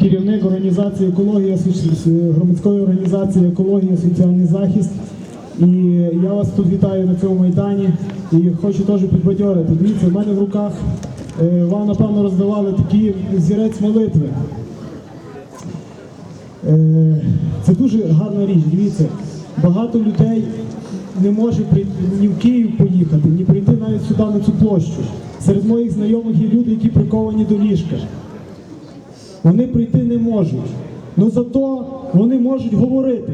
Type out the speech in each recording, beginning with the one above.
керівник організації екологія громадської організації екологія соціальний захист. І я вас тут вітаю на цьому майдані і хочу теж підбадьорити. Дивіться, в мене в руках е, вам напевно роздавали такий зірець молитви. Е, Це дуже гарна річ. Дивіться, багато людей не може ні в Київ поїхати, ні прийти навіть сюди на цю площу. Серед моїх знайомих є люди, які приковані до ліжка. Вони прийти не можуть. Ну зато вони можуть говорити,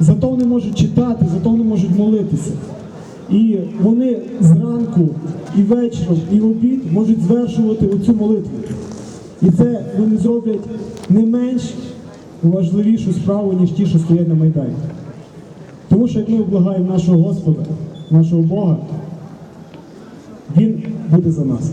зато вони можуть читати, зато вони можуть молитися. І вони зранку і вечором, і в обід можуть звершувати оцю молитву. І це вони зроблять не менш важливішу справу, ніж ті, що стоять на Майдані. Тому що як ми облагаємо нашого Господа, нашого Бога, Він буде за нас.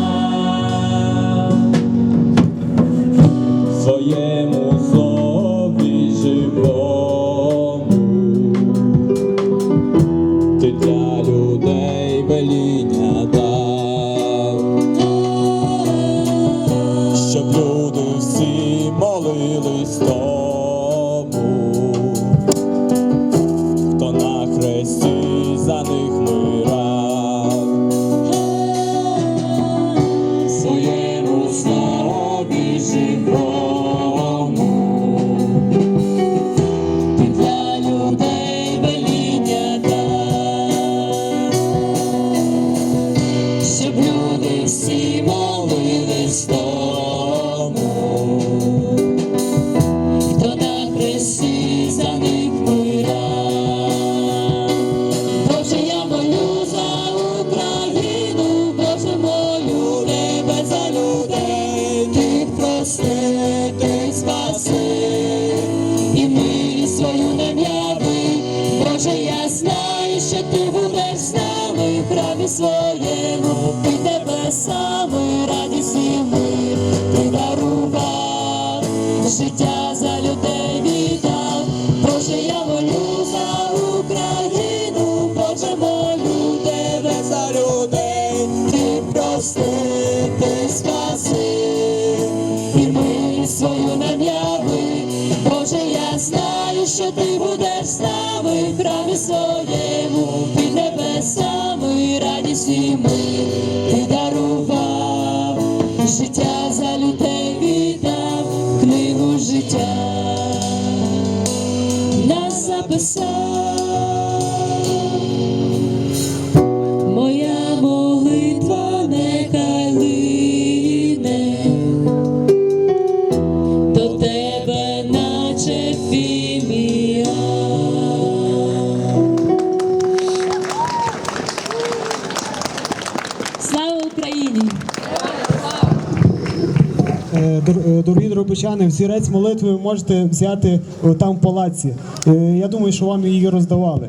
за них мирав. В своєму слові живому, ти для людей веління дав, щоб люди всі молились тому, свою нам яви. Боже, я знаю, що ти будеш з нами в храмі своєму, під небесами радість і мир, ти дарував життя за людей віддав. Боже, я молю за Україну, Боже, молю тебе за людей, ти прости, ти спаси, і милість свою нам яви. Боже, я знаю, що ти будеш з нами в храмі своєму, під небесами радість і ми ти дарував життя за людей Слава Україні! Е, е, дорогі дробичани, взірець молитви ви можете взяти е, там в палаці. Я думаю, що вам її роздавали.